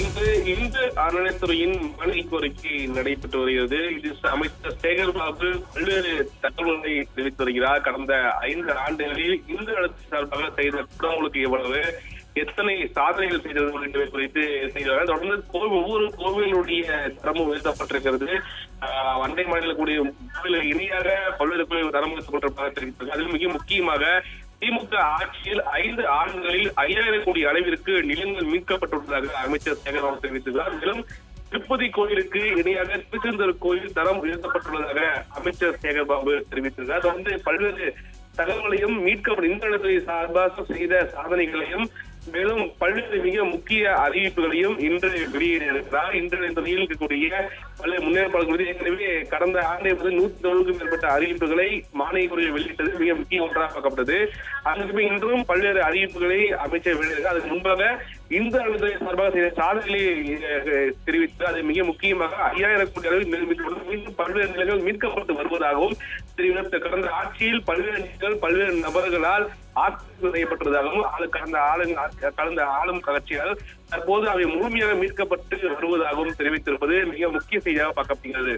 இன்று இந்து அறநிலைத்துறையின் மனு கோரிக்கை நடைபெற்று வருகிறது. இது அமைச்சர் சேகர் பாபு பல்வேறு தகவல்களை தெரிவித்து வருகிறார். கடந்த ஐந்து ஆண்டுகளில் இந்து அரசு சார்பாக செய்த குற்றங்களுக்கு எவ்வளவு எத்தனை சாதனைகள் செய்தது உள்ளிட்டவை குறித்து செய்தார் தொடர்ந்து ஒவ்வொரு கோவிலுடைய தரமும் உயர்த்தப்பட்டிருக்கிறது. அண்டை மாநில கூடிய கோவிலுக்கு இணையாக பல்வேறு கோவில் தரம் உயர்த்தப்பட்டிருப்பதாக தெரிவித்திருக்கிறது அதில் மிக முக்கியமாக திமுக ஆட்சியில் ஐந்து ஆண்டுகளில் ஐயாயிரம் கோடி அளவிற்கு நிலங்கள் மீட்கப்பட்டுள்ளதாக அமைச்சர் சேகர்பாபு தெரிவித்துள்ளார். மேலும் திருப்பதி கோயிலுக்கு இணையாக திருச்செந்தூர் கோயில் தரம் உயர்த்தப்பட்டுள்ளதாக அமைச்சர் சேகர்பாபு தெரிவித்துள்ளார். தொடர்ந்து பல்வேறு தகவல்களையும் மீட்கப்படும் இந்திரத்துறை சார்பாக செய்த சாதனைகளையும் மேலும் பல்வேறு மிக முக்கிய அறிவிப்புகளையும் இன்று வெளியிட்டிருக்கிறார் இன்று துறையில் இருக்கக்கூடிய பல்வேறு முன்னேற்பாடு குறித்து ஏற்கனவே கடந்த ஆண்டை முதல் நூத்தி தொண்ணூறுக்கும் மேற்பட்ட அறிவிப்புகளை மானிய வெளியிட்டது. மிக முக்கிய ஒன்றாக பார்க்கப்பட்டது. அதற்கு இன்றும் பல்வேறு அறிவிப்புகளை அமைச்சர் வெளியிட்டார் அதுக்கு முன்பாக இந்த அலுவலக சார்பாக செய்த சாதனைகளை தெரிவித்து அது மிக முக்கியமாக ஐயாயிரம் கோடி அளவில் மீண்டும் பல்வேறு நிலைகள் மீட்கப்பட்டு வருவதாகவும் தெரிவித்த கடந்த ஆட்சியில் பல்வேறு நிலைகள் பல்வேறு நபர்களால் ஆக்கிரமிப்பு செய்யப்பட்டதாகவும் அது கடந்த ஆளுங்க கடந்த ஆளும் கட்சியால் தற்போது அவை முழுமையாக மீட்கப்பட்டு வருவதாகவும் தெரிவித்திருப்பது மிக முக்கிய செய்தியாக பார்க்கப்படுகிறது.